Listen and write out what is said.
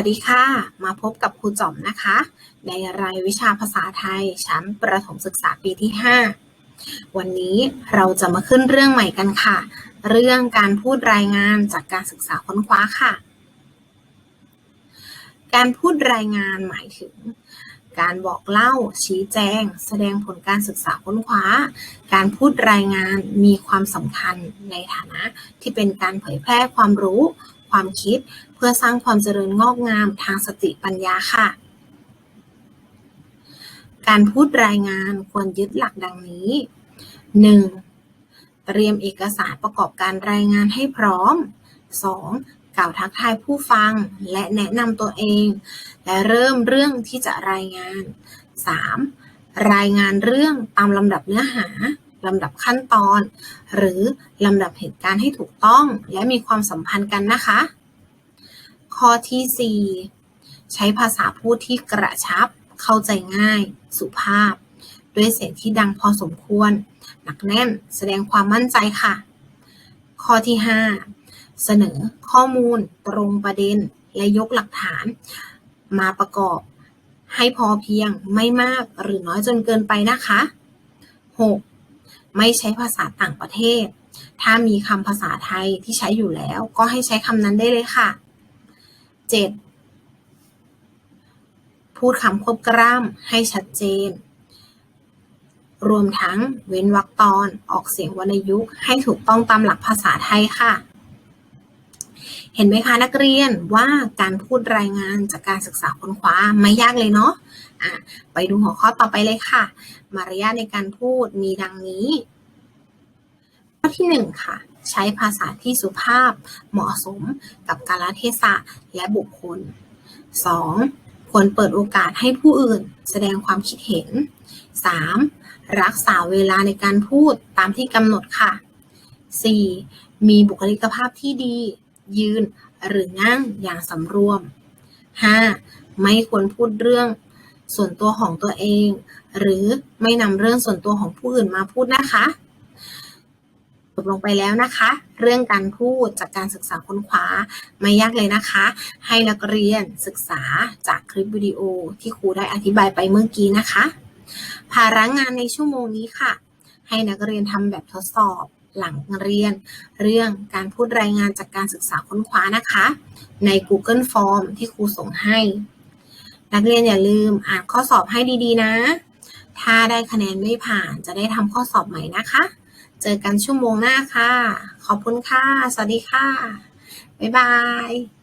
วัสดีค่ะ มาพบกับครูจอมนะคะ ในรายวิชาภาษาไทย ชั้นประถมศึกษาปีที่ 5 วันนี้เราจะมาขึ้นเรื่องใหม่กันค่ะ เรื่องการพูดรายงานจากการศึกษาค้นคว้าค่ะ การพูดรายงานหมายถึง การบอกเล่า ชี้แจง แสดงผลการศึกษาค้นคว้า การพูดรายงานมีความสำคัญในฐานะที่เป็นการเผยแพร่ความรู้ ความคิด เพื่อสร้างความเจริญงอกงามทางสติปัญญาค่ะ การพูดรายงานควรยึดหลักดังนี้ 1. เตรียมเอกสารประกอบการรายงานให้พร้อม 2. กล่าวทักทายผู้ฟังและแนะนำตัวเอง และเริ่มเรื่องที่จะรายงาน 3. รายงานเรื่องตามลำดับเนื้อหา ลำดับขั้นตอน หรือลำดับเหตุการณ์ให้ถูกต้อง และมีความสัมพันธ์กันนะคะ ข้อที่ 4 ใช้ภาษาพูดที่กระชับ เข้าใจง่าย สุภาพ ด้วยเสียงที่ดังพอสมควร หนักแน่นแสดงความมั่นใจค่ะ ข้อที่ 5 เสนอข้อมูลตรงประเด็นและยกหลักฐาน มาประกอบให้พอเพียงไม่มากหรือน้อยจนเกินไปนะคะ 6. ไม่ใช้ภาษาต่างประเทศ ถ้ามีคำภาษาไทยที่ใช้อยู่แล้ว ก็ให้ใช้คำนั้นได้เลยค่ะ 7. พูดคำควบกล้ำให้ชัดเจน รวมทั้งเว้นวรรคตอนออกเสียงวรรณยุกต์ให้ถูกต้องตามหลักภาษาไทยค่ะ เห็นไหมคะนักเรียนว่าการพูดรายงานจากการศึกษาค้นคว้าไม่ยากเลยเนาะะไปดูหัวข้อต่อไปเลยค่ะ มารยาทในการพูดมีดังนี้ข้อที่หนึ่งค่ะ ใช้ภาษาที่สุภาพเหมาะสมกับกาลเทศะและบุคคล 2. ควรเปิดโอกาสให้ผู้อื่นแสดงความคิดเห็น 3. รักษาเวลาในการพูดตามที่กำหนดค่ะ 4. มีบุคลิกภาพที่ดี ยืนหรือนั่งอย่างสำรวม 5. ไม่ควรพูดเรื่องส่วนตัวของตัวเอง หรือไม่นำเรื่องส่วนตัวของผู้อื่นมาพูดนะคะจบลงไปแล้วนะคะ เรื่องการพูดจากการศึกษาค้นคว้าไม่ยากเลยนะคะ ให้นักเรียนศึกษาจากคลิปวิดีโอที่ครูได้อธิบายไปเมื่อกี้นะคะ ภาระงานในชั่วโมงนี้ค่ะ ให้นักเรียนทำแบบทดสอบ หลังเรียน เรื่องการพูดรายงานจากการศึกษาค้นคว้านะคะ ใน Google Form ที่ครูส่งให้ นักเรียนอย่าลืมอ่านข้อสอบให้ดีๆนะ ถ้าได้คะแนนไม่ผ่านจะได้ทำข้อสอบใหม่นะคะ เจอกันชั่วโมงหน้าค่ะ ขอบคุณค่ะ สวัสดีค่ะ บ๊ายบาย